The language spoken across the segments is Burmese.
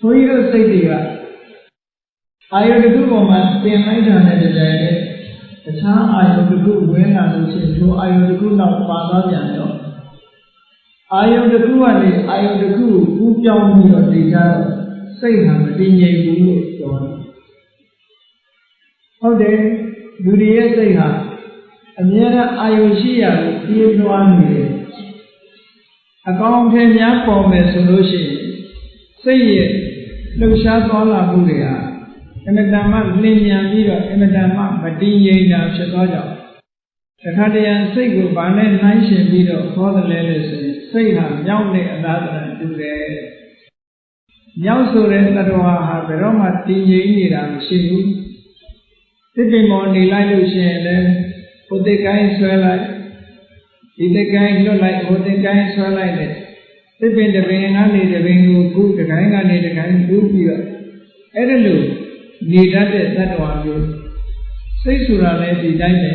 ဘုန်းကြီးတို့စိတ်တွေကအာယုတစ်ခုပေါ်မှာတင်လိုက်တာနဲ့တည်းတည်းတခြားအာယုတစ်ခုဝင်လာလို့ရှိရင်ဒီအာယုတစ်ခုနောက်ပါသွားပြန်တော့အာယုတစ်ခုကနေအာယုတစ်ခုကိုကူးပြောင်းပြီးတော့နေကြတော့စိတ်ဟာမတည်ငြိမ်ဘူးလို့ပြောတယ်ဟုတ်တယ်လူတွေရဲ့စိတ်ဟာအမြဲတမ်းအာယုရှိရကိုပြေးလွှားနေတယ်အကောင်အထည်များပေါ်မယ်ဆိုလို့ရှိရင်စိတ်ရဲ့ လှုပ်ရှားသွားလာမှုတွေဟာအမတန်မှလင်းမြန်ပြီးတော့အမတန်မှမတည်ငြိမ်တာဖြစ်သွားကြတယ်တခါတရံစိတ်ကိုဗာနဲ့နှိုင်းရှင်ပြီးတော့ခေါ်တယ်လဲလို့ဆိုရင်စိတ်ဟာမြောက်တဲ့အလားတန်တူတယ်မြောက်ဆိုတဲ့တတဝါဟာဘယ်တော့မှတည်ငြိမ်နေတာမရှိဘူးတစ်ပင်ပေါ်နေလိုက်လို့ရှိရင်လည်းဟိုတိတ်ကိုင်းဆွဲလိုက်ဒီတိတ်ကိုင်းလွတ်လိုက်ဟိုတိတ်ကိုင်းဆွဲလိုက်တဲ့ တစ်ပင်တစ်ပင်ကနေတစ်ပင်ကိုကူးတစ်ကိုင်းကနေတစ်ကိုင်းကူးပြီးတော့အဲ့ဒါလို့နေတတ်တဲ့တတ္တဝါမျိုးစိတ်ဆိုတာလည်းဒီတိုင်းပဲ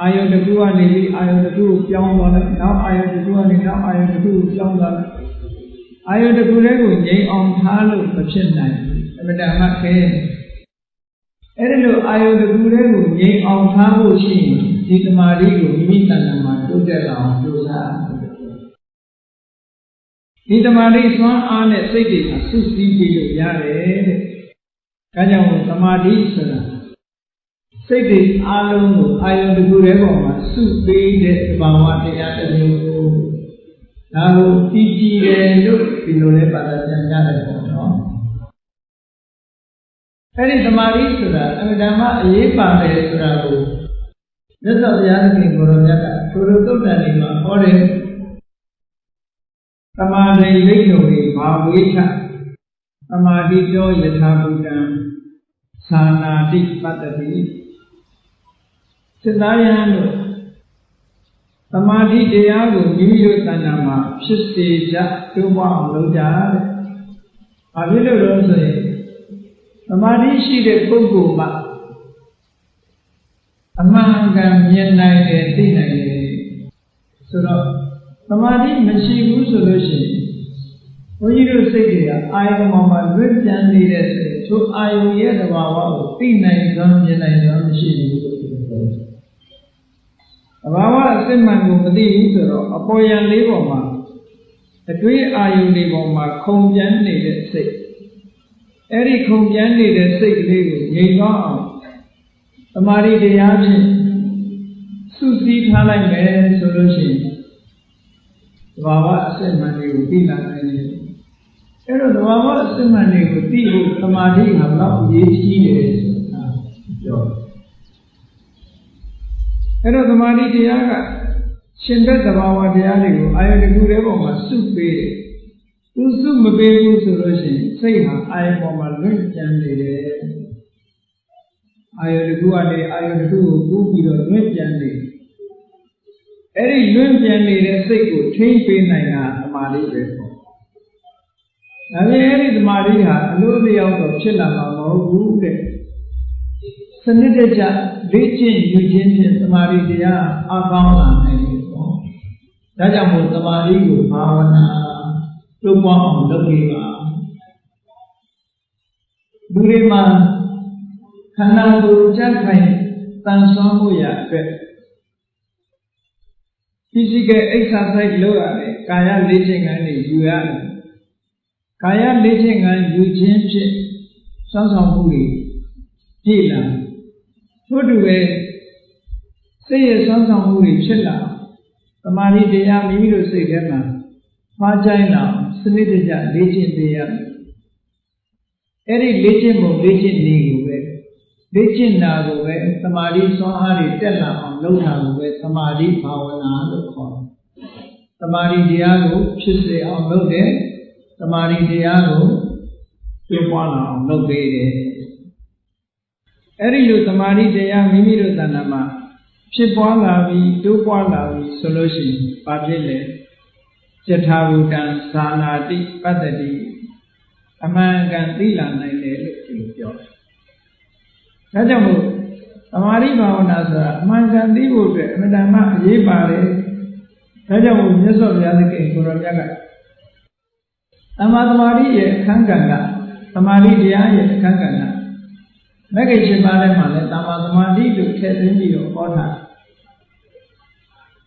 အာယုတစ်ခုကနေပြီးအာယုတစ်ခုကိုပြောင်းသွားလိုက်နောက်အာယုတစ်ခုကနေနောက်အာယုတစ်ခုကိုပြောင်းသွားလိုက်အာယုတစ်ခုတည်းကိုငြိမ်အောင်ထားလို့မဖြစ်နိုင်ဘူးအမတန်မှခဲအဲ့ဒီလိုအာယုတစ်ခုတည်းကိုငြိမ်အောင်ထားဖို့ရှိရင်ဒီတမာတိကိုမိမိတဏ္ဍာမှာတိုးတက်လာအောင်ကြိုးစား ဒီတမာတိစွမ်းအားနဲ့စိတ်တွေကစုစည်းပြီးလို့ရတယ်တဲ့။ဒါကြောင့်မို့တမာတိဆိုတာစိတ်တွေအားလုံးကိုအာယုတစ်ခုတည်းပေါ်မှာစုပေးတဲ့သဘာဝတရားတစ်မျိုးကိုဒါကိုတည်ကြည်တယ်လို့ဒီလိုလဲပါတာပြန်ရတယ်ပေါ့နော်။အဲ့ဒီတမာတိဆိုတာအမှန်တမ်းအရေးပါတယ်ဆိုတာကိုမြတ်စွာဘုရားသခင်ကိုရောမြတ်ကထိုလိုသုတ်တန်ဒီမှာဟောတယ် သမာဓိလိမ့်လို့ဒီဘာဝိထသမာဓိတောယထာဘုဒ္ဓံသာနာတိပတ္တိစိတ္တယံတို့သမာဓိတရားကိုမိမိတို့တဏ္ဍာမှာဖြစ်စေကြတိုးပွားအောင်လုပ်ကြတဲ့။ဘာဖြစ်လို့လဲဆိုရင်သမာဓိရှိတဲ့ပုဂ္ဂိုလ်မှာအမှန်ကန်မြင်နိုင်တယ်သိနိုင်တယ်ဆိုတော့ သမာဓိမရှိဘူးဆိုလို့ရှိရင်ဘုန်းကြီးတို့စိတ်တွေကအာယုံပေါ်မှာလွတ်ပြန်နေတဲ့ဆိုရင်သူအာယုံရဲ့သဘာဝကိုသိနိုင်စွမ်းမြင်နိုင်စွမ်းမရှိဘူးလို့ပြောတယ်။သဘာဝအစစ်မှန်ကိုမသိဘူးဆိုတော့အပေါ်ယံလေးပေါ်မှာအတွေးအာယုံတွေပေါ်မှာခုံပြန်နေတဲ့စိတ်အဲ့ဒီခုံပြန်နေတဲ့စိတ်ကလေးကိုငြိမ်သွားအောင်သမာဓိတရားဖြင့်စုစည်းထားလိုက်မယ်ဆိုလို့ရှိရင် သဘာဝအစစ်မှန်တွေကိုသိလာနိုင်တယ်။အဲ့တော့သဘာဝအစစ်မှန်တွေကိုသိဖို့သမာဓိဟာဘယ်လောက်အရေးကြီးတယ်ဆိုတာပြောတယ်။အဲ့တော့သမာဓိတရားကရှင်တဲ့သဘာဝတရားတွေကိုအာယုတကူတဲ့ပုံမှာစုပေးတယ်။သူစုမပေးဘူးဆိုလို့ရှိရင်စိတ်ဟာအာယုပေါ်မှာလွင့်ကျန်နေတယ်။အာယုတကူကနေအာယုတကူကိုကူးပြီးတော့လွင့်ကျန်နေတယ် အဲ့ဒီလွင့်ပြန်နေတဲ့စိတ်ကိုထိမ့်ပေးနိုင်တာသမာဓိပဲပေါ့။ဒါပေမဲ့အဲ့ဒီသမာဓိဟာအလို့လျောက်တော့ဖြစ်လာမှာမဟုတ်ဘူးတဲ့။စနစ်တကျလေ့ကျင့်ယူခြင်းဖြင့်သမာဓိတရားအကောင်းလာနိုင်တယ်ပေါ့။ဒါကြောင့်မို့သမာဓိကိုဘာဝနာပြုပွားအောင်လုပ်ပေးပါ။လူတွေမှာခန္ဓာကိုယ်ကြက်ခိုင်တန်ဆွမ်းမှုရအတွက် physical exercise လုပ်ရတယ်ကာယလေ့ကျင့်ခန်းတွေယူရတယ်ကာယလေ့ကျင့်ခန်းယူခြင်းဖြင့်စောင့်ဆောင်မှုတွေပြည့်လာထို့တူပဲစိတ်ရဲ့စောင့်ဆောင်မှုတွေဖြစ်လာသမာဓိတရားမိမိတို့စိတ်ထဲမှာမှားချိုင်းလာစနစ်တကျလေ့ကျင့်ပေးရတယ်အဲ့ဒီလေ့ကျင့်ပုံလေ့ကျင့်နည်းကိုပဲ လေ့ကျင့်တာကိုပဲသမာဓိစွမ်းအားတွေတက်လာအောင်လုပ်တာကိုပဲသမာဓိဘာဝနာလို့ခေါ်တယ်။သမာဓိတရားကိုဖြစ်စေအောင်လုပ်တယ်။သမာဓိတရားကိုပြည့်ပွားလာအောင်လုပ်ပေးတယ်။အဲ့ဒီလိုသမာဓိတရားမိမိတို့တဏ္ဍာမှာဖြစ်ပွားလာပြီးတိုးပွားလာပြီးဆိုလို့ရှိရင်ဘာဖြစ်လဲ။ယထာဘူတံသာနာတိပတ္တိအမှန်ကန်သိလာနိုင်တယ်လို့ဒီလိုပြောတယ်။ ဒါကြောင့်မို့သမာဓိဘာဝနာဆိုတာအမှန်ကန်သိဖို့အတွက်အမှန်တမ်းအရေးပါတယ်။ဒါကြောင့်မို့မြတ်စွာဘုရားသခင်ကိုရောမြတ်ကတမ္မာသမာဓိရဲ့အခန်းကဏ္ဍသမာဓိတရားရဲ့အခန်းကဏ္ဍမဂ္ဂင်7ပါးထဲမှာလည်းတမ္မာသမာဓိလို့ထည့်သွင်းပြီးတော့ဟောထား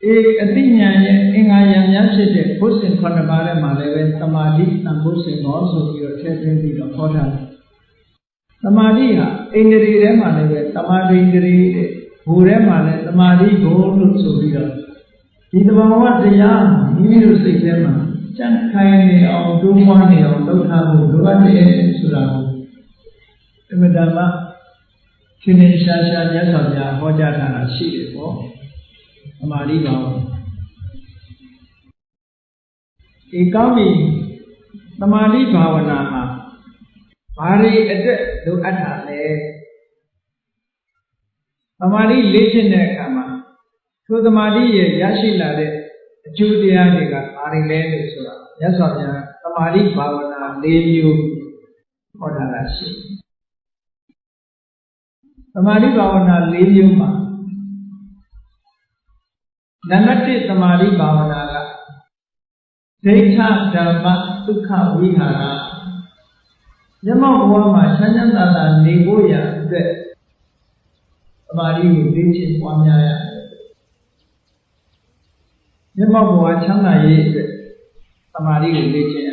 အေအတိညာရဲ့အင်္ဂါယံများဖြစ်တဲ့ဘုဇင်9ပါးထဲမှာလည်းပဲသမာဓိသံဘုဇင်ဟောဆိုပြီးတော့ထည့်သွင်းပြီးတော့ဟောထားတယ် သမာဓိဟာအိန္ဒြေထဲမှာလည်းပဲသမာဓိန္ဒြေတဲ့ဘူထဲမှာလည်းသမာဓိဘုံလို့ဆိုပြီးတော့ဒီသဘာဝတရားမိမိတို့စိတ်ထဲမှာကြံ့ခိုင်နေအောင်တိုးပွားနေအောင်လုပ်ထားဖို့လိုအပ်တယ်ဆိုတာကိုအမှန်တမ်းရှင်နေရှာရှာမြတ်စွာဘုရားဟောကြားထားတာရှိတယ်ပေါ့သမာဓိပါဘူးဒီကောင်းပြီသမာဓိဘာဝနာမှာ ဘာတွေအတွက်လိုအပ်တာလဲသမာဓိလေ့ကျင့်တဲ့အခါမှာထိုသမာဓိရဲ့ရရှိလာတဲ့အကျိုးတရားတွေကဘာတွေလဲလို့ဆိုတာမြတ်စွာဘုရားသမာဓိဘာဝနာ၄မျိုးဟောထားတာရှိတယ်သမာဓိဘာဝနာ၄မျိုးမှာနံပါတ်1သမာဓိဘာဝနာကဒိဋ္ဌဓမ္မဒုက္ခဝိဟာရ မျက်မှောက်ဘဝမှာချမ်းချမ်းသာသာနေဖို့ရအတွက်သမာဓိကိုသိချင်းပွားများရတယ်မျက်မှောက်ဘဝချမ်းသာရေးအတွက်သမာဓိကိုသိချင်းရ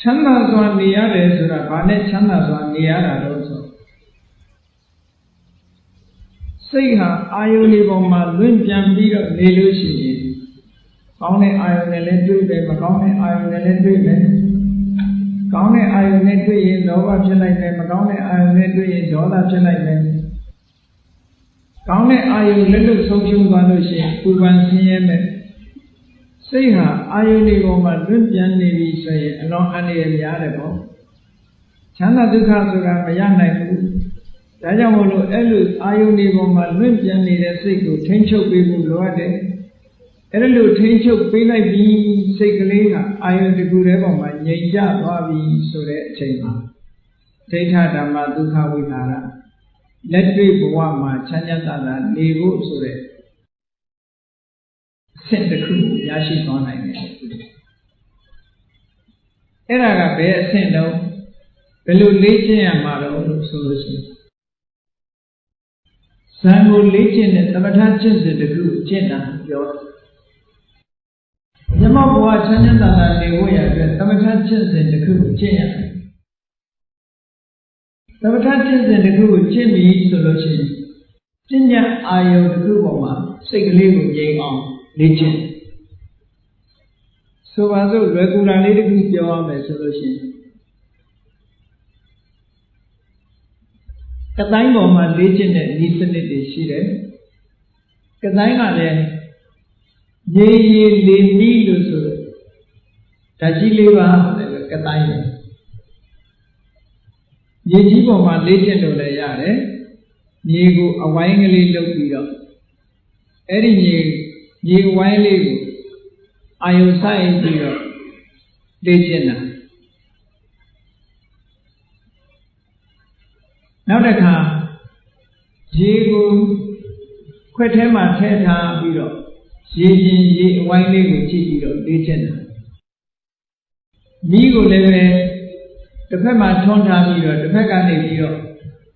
ချမ်းသာစွာနေရတယ်ဆိုတာဘာနဲ့ချမ်းသာစွာနေရတာလို့ဆိုစိတ်ဟာအာယုန်ဒီပေါ်မှာလွင့်ပြန်ပြီးတော့နေလို့ရှိရင်ကောင်းတဲ့အာယုန်နဲ့လည်းတွေ့တယ်မကောင်းတဲ့အာယုန်နဲ့လည်းတွေ့တယ် ကောင်းတဲ့အာယုန်နဲ့တွေ့ရင်လောဘဖြစ်လိုက်တယ်မကောင်းတဲ့အာယုန်နဲ့တွေ့ရင်ဒေါသဖြစ်လိုက်တယ်ကောင်းတဲ့အာယုန်လက်လွတ်ဆုံးရှုံးသွားလို့ရှိရင်ပူပန်ဆင်းရဲမယ်စိတ်ဟာအာယုန်ဒီပေါ်မှာလွင့်ပြန်နေပြီဆိုရင်အလွန်အန္တရာယ်များတယ်ပေါ့ချမ်းသာဒုက္ခဆိုတာမရနိုင်ဘူးဒါကြောင့်မို့လို့အဲ့လိုအာယုန်ဒီပေါ်မှာလွင့်ပြန်နေတဲ့စိတ်ကိုထိန်းချုပ်ပေးဖို့လိုအပ်တယ်အဲ့ဒါလို့ထိန်းချုပ်ပေးလိုက်ပြီးစိတ်ကလေးက အာယုန်တစ်ခုတည်းပေါ်မှာငြိမ်ကျသွားပြီဆိုတဲ့အချိန်မှာဒိဋ္ဌဓမ္မဒုက္ခဝိဟာရလက်တွေ့ဘဝမှာချမ်းသာသာနေဖို့ဆိုတဲ့အဆင့်တစ်ခုရရှိသွားနိုင်တယ်အဲ့ဒါကဘယ်အဆင့်တော့ဘယ်လိုလေ့ကျင့်ရမှာတော့လို့ဆိုလို့ရှိရင်ဇံကိုလေ့ကျင့်တဲ့သမထကျင့်စဉ်တစ်ခုကျင့်တာပြောတယ် မြတ်ဘဝချမ်းသာသာနေဖို့ရအတွက်သမထကျင့်စဉ်တစ်ခုကိုကျင့်ရတယ်သမထကျင့်စဉ်တစ်ခုကိုကျင့်ပြီဆိုလို့ရှိရင်ပညာအာယုတစ်ခုပေါ်မှာစိတ်ကလေးကိုငြိမ်အောင်လေ့ကျင့်ဆိုပါစို့လွယ်ကူတာလေးတစ်ခုပြောရမယ်ဆိုလို့ရှိရင်ကတိုင်းပေါ်မှာလေ့ကျင့်တဲ့ဤစနစ်တွေရှိတယ်ကတိုင်းကလည်း ရေရေလေနီးလို့ဆိုတော့ဓာတ်ကြီးလေးပါလည်းကတိုင်းပဲရေကြီးပေါ်မှာလေ့ကျင့်လို့လည်းရတယ်မြေကိုအဝိုင်းကလေးလုပ်ပြီးတော့အဲ့ဒီမြေမြေဝိုင်းလေးကိုအာယုဆိုင်ပြီးတော့လေ့ကျင့်တာနောက်တစ်ခါရေကိုခွက်ထဲမှာထည့်ထားပြီးတော့ ရေချင်းရေအဝိုင်းလေးကိုကြည့်ပြီးတော့လေ့ကျင့်တာမိကိုလည်းပဲတစ်ဖက်မှာထွန်းထားပြီးတော့တစ်ဖက်ကနေပြီးတော့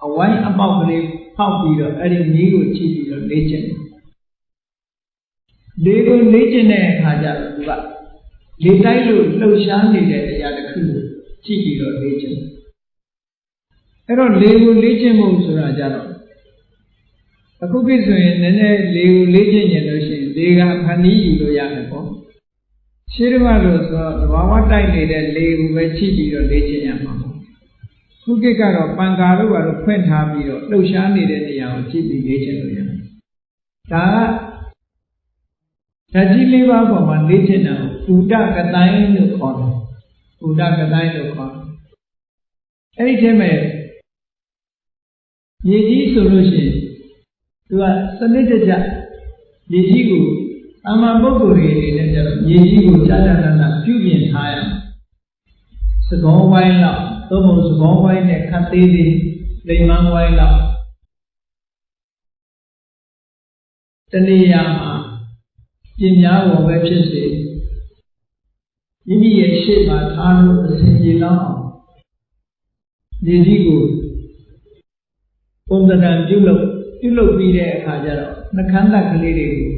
အဝိုင်းအပေါက်ကလေးဖောက်ပြီးတော့အဲ့ဒီမိကိုကြည့်ပြီးတော့လေ့ကျင့်တယ်လေကိုလေ့ကျင့်တဲ့အခါကျတော့သူကလေတိုက်လို့လှုပ်ရှားနေတဲ့အရာတစ်ခုကိုကြည့်ပြီးတော့လေ့ကျင့်အဲ့တော့လေကိုလေ့ကျင့်ဖို့ဆိုတာကြတော့အခုပြဆိုရင်နည်းနည်းလေကိုလေ့ကျင့်ရင်လို့ရှိရင် လေကဖန်တီးယူလို့ရတယ်ပေါ့ရှင်းရမလို့ဆိုတော့သဘာဝတိုက်နေတဲ့လေကိုပဲချိပြီးတော့လေ့ကျင့်ရမှာပေါ့ခုကိကတော့ပံကာတို့ကတော့ဖွင့်ထားပြီးတော့လှုပ်ရှားနေတဲ့နေရာကိုချိပြီးလေ့ကျင့်လို့ရတယ်ဒါကဓာတ်ကြီးလေးပါးပေါ်မှာလေ့ကျင့်တာကိုဥဒကတိုင်းလို့ခေါ်တယ်ဥဒကတိုင်းလို့ခေါ်တယ်အဲ့ဒီထဲမှာရေကြီးဆိုလို့ရှိရင်သူကစနစ်တကျ ရေကြီးကိုအမှန်ပုဂ္ဂိုလ်တွေအနေနဲ့ကျတော့ရေကြီးကိုကြာကြာနာနာပြုပြင်ထားရမယ်။သကောဝိုင်းလောက်သို့မဟုတ်သကောဝိုင်းနဲ့ခတ်သေးသေးလိမ်မန်းဝိုင်းလောက်တနေရာမှာပြင်များပေါ်ပဲဖြစ်စေမိမိရဲ့ရှေ့မှာထားလို့အစဉ်ပြေလောက်အောင်ဒီကြီးကိုပုံသဏ္ဍာန်ပြုလုပ် ပြုလုပ်ပြီးတဲ့အခါကျတော့နှခမ်းသက်ကလေးတွေကို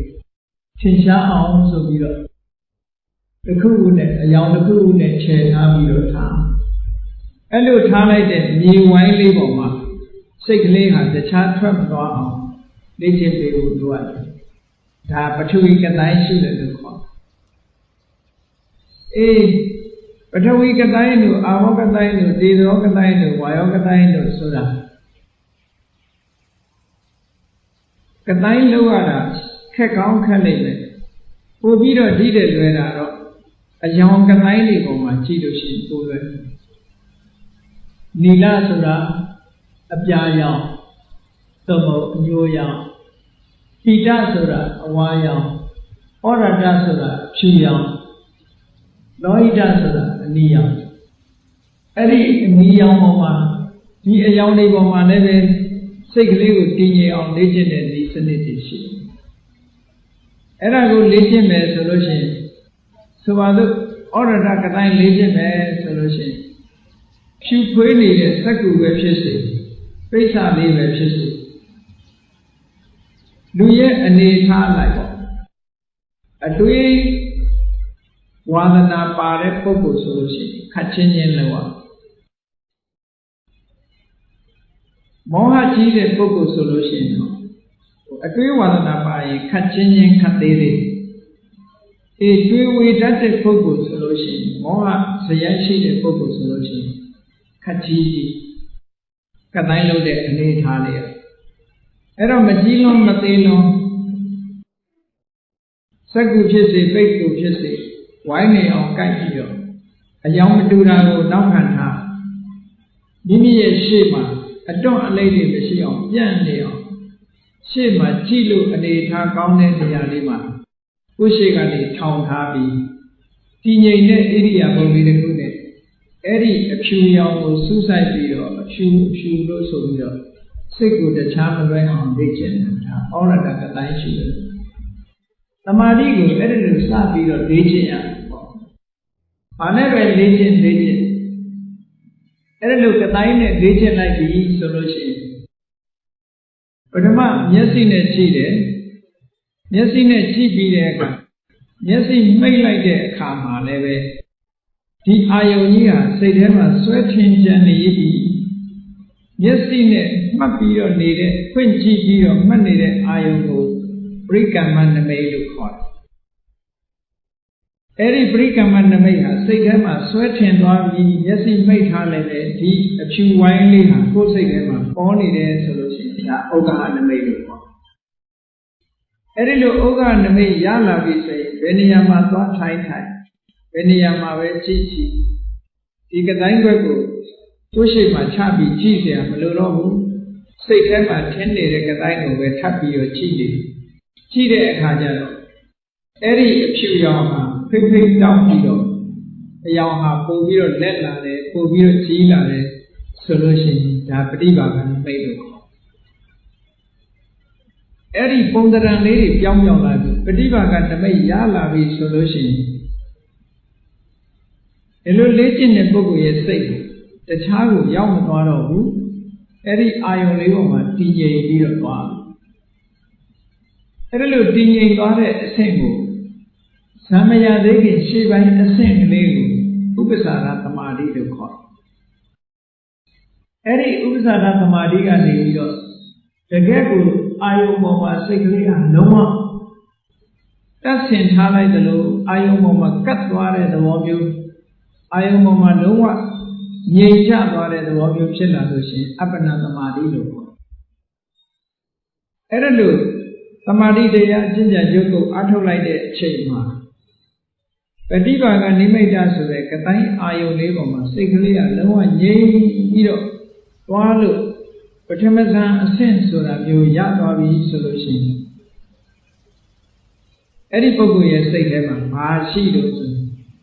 ထင်ရှားအောင်ဆိုပြီးတော့တစ်ခုခုနဲ့အယောင်တစ်ခုခုနဲ့ခြေထားပြီးတော့ထားအဲ့လိုထားလိုက်တဲ့မြေဝိုင်းလေးပေါ်မှာစိတ်ကလေးဟာတခြားထွက်မသွားအောင်လေ့ကျင့်ပေးဖို့လိုအပ်တယ်ဒါပထဝီကတိုင်းရှိတယ်လို့ခေါ်အေးပထဝီကတိုင်းတို့အာဘောကတိုင်းတို့ဒေသောကတိုင်းတို့ဝါယောကတိုင်းတို့ဆိုတာ ကတိုင်းလောက်ရတာခက်ကောင်းခက်လိမ့်မယ်ပို့ပြီးတော့ဓိတဲ့လွယ်တာတော့အယောင်ကတိုင်းတွေပေါ်မှာကြည့်လို့ရှိရင်ပို့လွယ်နီလဆိုတာအပြာရောင်သို့မဟုတ်အညိုရောင်ပိတဆိုတာအဝါရောင်ဩရတဆိုတာဖြူရောင်လောဟိတဆိုတာအနီရောင်အဲ့ဒီအနီရောင်ပေါ်မှာဒီအယောင်တွေပေါ်မှာလည်းပဲစိတ်ကလေးကိုတည်ငြိမ်အောင်လေ့ကျင့်တဲ့ဒီ စနစ်တွေရှိတယ်အဲ့ဒါကိုလေ့ကျင့်မယ်ဆိုလို့ရှိရင်ဆိုပါစို့ဩရတကတိုင်းလေ့ကျင့်မယ်ဆိုလို့ရှိရင်ဖြူဖွေးနေတဲ့စက္ကူပဲဖြစ်စေပိဿာလေးပဲဖြစ်စေလူရဲ့အနေထားလိုက်ပေါ့အတွေ့ဝါဒနာပါတဲ့ပုဂ္ဂိုလ်ဆိုလို့ရှိရင်ခတ်ချင်းချင်းလောက်မောဟကြီးတဲ့ပုဂ္ဂိုလ်ဆိုလို့ရှိရင်တော့ အတွေးဝါဒနာပါရင်ခတ်ချင်းချင်းခတ်သေးသေးအေးတွေးဝေတတ်တဲ့ပုဂ္ဂိုလ်ဆိုလို့ရှိရင်မောဟဇယရှိတဲ့ပုဂ္ဂိုလ်ဆိုလို့ရှိရင်ခတ်ကြီးကြီးကတိုင်းလို့တဲ့အနေထားလေးအဲ့တော့မကြီးလွန်မသေးလွန်စက္ကူဖြစ်စေပိတ်ကူဖြစ်စေဝိုင်းနေအောင်ကြိုက်ပြီးတော့အယောင်မတူတာကိုနောက်ခံထားမိမိရဲ့ရှေ့မှာအတွန့်အလိမ့်တွေမရှိအောင်ပြန့်နေအောင် ရှေ့မှာကြည့်လို့အနေထားကောင်းတဲ့နေရာလေးမှာကိုယ်ရှိကနေထောင်ထားပြီးတည်ငြိမ်တဲ့ဣရိယာပုလေးတစ်ခုနဲ့အဲ့ဒီအဖြူရောင်ကိုစူးစိုက်ပြီးတော့အဖြူအဖြူလို့ဆိုပြီးတော့စိတ်ကိုတခြားမလွဲအောင်လေ့ကျင့်တာဩရတကတိုင်းရှိတယ်။တမာတိကိုအဲ့ဒီလိုစပြီးတော့လေ့ကျင့်ရတယ်ပေါ့။ဘာနဲ့ပဲလေ့ကျင့်လေ့ကျင့်အဲ့ဒီလိုကတိုင်းနဲ့လေ့ကျင့်လိုက်ပြီဆိုလို့ရှိရင် ပထမမျက်စိနဲ့ကြည့်တယ်။မျက်စိနဲ့ကြည့်ပြီးတဲ့အခါမျက်စိမှိတ်လိုက်တဲ့အခါမှာလည်းပဲဒီအာယုန်ကြီးဟာစိတ်ထဲမှာဆွဲထင်ကြံနေပြီမျက်စိနဲ့မှတ်ပြီးတော့နေတဲ့ဖွင့်ကြည့်ပြီးတော့မှတ်နေတဲ့အာယုံကိုပရိကမ္မနမိတ်လို့ခေါ်တယ်။အဲဒီပရိကမ္မနမိတ်ဟာစိတ်ထဲမှာဆွဲထင်သွားပြီးမျက်စိမိတ်ထားလိုက်တဲ့ဒီအဖြူဝိုင်းလေးဟာကိုယ်စိတ်ထဲမှာပေါ်နေတယ်ဆိုလို့ရှိရင် ဒါဥက္ကဟနမိတ်လို့ခေါ်တယ်။အဲဒီလိုဥက္ကဟနမိတ်ရလာပြီဆိုရင်ဘယ်နေရာမှာသွားထိုင်ထိုင်ဘယ်နေရာမှာပဲကြည့်ကြည့်ဒီကတိုင်းဘက်ကိုသူ့ရှိမှချပြီးကြည့်เสียမလိုတော့ဘူးစိတ်ထဲမှာထင်းနေတဲ့ကတိုင်းကိုပဲထပ်ပြီးတော့ကြည့်နေကြည့်တဲ့အခါကျတော့အဲ့ဒီအဖြူရောင်ဟာဖိဖိတောက်ပြီးတော့အယောင်ဟာပို့ပြီးတော့လက်လာတယ်ပို့ပြီးတော့ကြီးလာတယ်ဆိုလို့ရှိရင်ဒါပฏิပါကံမိတ်လို့ခေါ် အဲ့ဒီပုံသဏ္ဍာန်လေးတွေပြောင်းပြောင်းလာပြီပฏิပါကံတမိတ်ရလာပြီဆိုလို့ရှိရင်ဒီလိုလေ့ကျင့်တဲ့ပုဂ္ဂိုလ်ရဲ့စိတ်တခြားကိုရောက်မသွားတော့ဘူးအဲ့ဒီအာယုံလေးပေါ်မှာတည်ငြိမ်ပြီးတော့သွားအဲ့ဒါလို့တည်ငြိမ်သွားတဲ့အဆင့်ကိုဇံမယသေးခင်ရှေ့ပိုင်းအဆင့်ကလေးကိုဥပ္ပစာရသမာဓိလို့ခေါ်တယ်အဲ့ဒီဥပ္ပစာရသမာဓိကနေပြီးတော့တကယ်ကို အာယုံပေါ်မှာစိတ်ကလေးကလုံးဝတက်ဆင်ထားလိုက်တယ်လို့အာယုံပေါ်မှာကတ်သွားတဲ့သဘောမျိုးအာယုံပေါ်မှာလုံးဝငြိမ်ချသွားတဲ့သဘောမျိုးဖြစ်လာလို့ရှိရင်အပ္ပနာသမာဓိလို့ခေါ်အဲ့ဒါလို့သမာဓိတရားအကျင့်ကြရုပ်ကိုအထုတ်လိုက်တဲ့အချိန်မှာပฏิပါကနိမိတ်တာဆိုတဲ့ကတိုင်းအာယုန်လေးပေါ်မှာစိတ်ကလေးကလုံးဝငြိမ်ပြီးတော့သွားလို့ ပထမဇန်အဆင့်ဆိုတာမျိုးရသွားပြီဆိုလို့ရှိရင်အဲ့ဒီပုဂ္ဂိုလ်ရဲ့စိတ်ထဲမှာဘာရှိလို့ဆို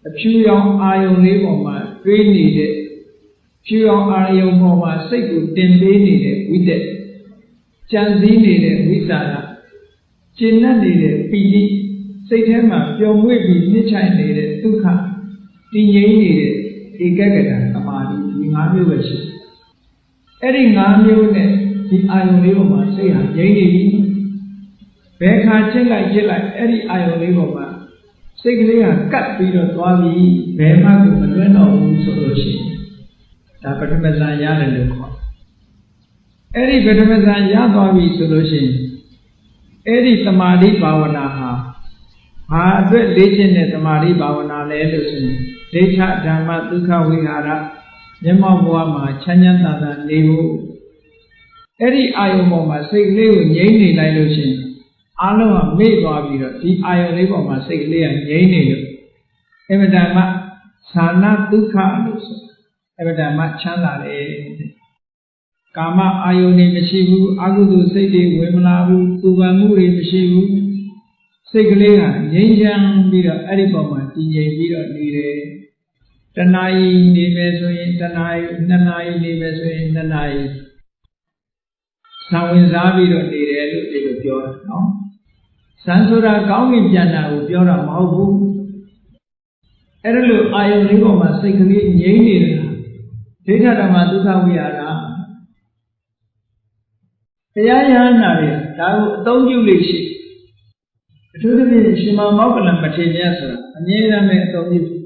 အဖြူရောင်အာယုန်လေးပေါ်မှာတွေးနေတဲ့ဖြူအောင်အာယုံပေါ်မှာစိတ်ကိုတင်ပေးနေတဲ့ဝိတက်ကြံစည်နေတဲ့ဝိသနာကျင့်တတ်နေတဲ့ပီတိစိတ်ထဲမှာပျော်မွေ့ပြီးနှိမ့်ချိုင်နေတဲ့ဒုက္ခတည်ငြိမ်နေတဲ့ဧကဂတသမာဓိဒီ၅မျိုးပဲရှိတယ် အဲ့ဒီ၅မျိုးနဲ့ဒီအာယုံလေးပေါ်မှာစိတ်ဟာငြိမ်နေပြီဘယ်ခါချစ်လိုက်ချစ်လိုက်အဲ့ဒီအာယုံလေးပေါ်မှာစိတ်ကလေးဟာကပ်ပြီးတော့သွားပြီဘယ်မှကိုမလွဲတော့ဘူးဆိုလို့ရှိရင်ဒါပထမဇန်ရတယ်လို့ခေါ်တယ်အဲ့ဒီပထမဇန်ရသွားပြီဆိုလို့ရှိရင်အဲ့ဒီသမာဓိဘာဝနာဟာဘာအတွက်လေ့ကျင့်တဲ့သမာဓိဘာဝနာလဲလို့ဆိုရင်ဒိဋ္ဌဓမ္မဒုက္ခဝိဟာရ မျက်မှောက်ဘဝမှာချမ်းချမ်းသာသာနေဖို့အဲ့ဒီအာယုံပေါ်မှာစိတ်ကလေးကိုငြိမ့်နေလိုက်လို့ရှိရင်အလုံးကမေ့သွားပြီးတော့ဒီအာယုံလေးပေါ်မှာစိတ်ကလေးကငြိမ့်နေလို့အမတန်မှဌာနဒုက္ခလို့ဆိုအမတန်မှချမ်းသာတယ်ကာမအာယုန်တွေမရှိဘူးအကုသိုလ်စိတ်တွေဝင်မလာဘူးပူပန်မှုတွေမရှိဘူးစိတ်ကလေးကငြိမ်းချမ်းပြီးတော့အဲ့ဒီပုံမှာတည်ငြိမ်ပြီးတော့နေတယ် တဏှာကြီးနေမယ်ဆိုရင်တဏှာကြီးနှစ်နာရီနေမယ်ဆိုရင်နှစ်နာရီသံဝင်စားပြီးတော့နေတယ်လို့ဒီလိုပြောတာနော်ဇန်ဆိုတာကောင်းကင်ပြန်တာကိုပြောတာမဟုတ်ဘူးအဲ့ဒါလို့အာယုန်လေးပေါ်မှာစိတ်ကလေးငြိမ်းနေတာဒိဋ္ဌဓမ္မဒုက္ခဝိဟာရတရားရဟန္တာတွေဒါကိုအသုံးပြုလို့ရှိအထူးသဖြင့်ရှင်မမောက္ကလမထေရမြတ်ဆိုတာအမြဲတမ်းပဲအသုံးပြု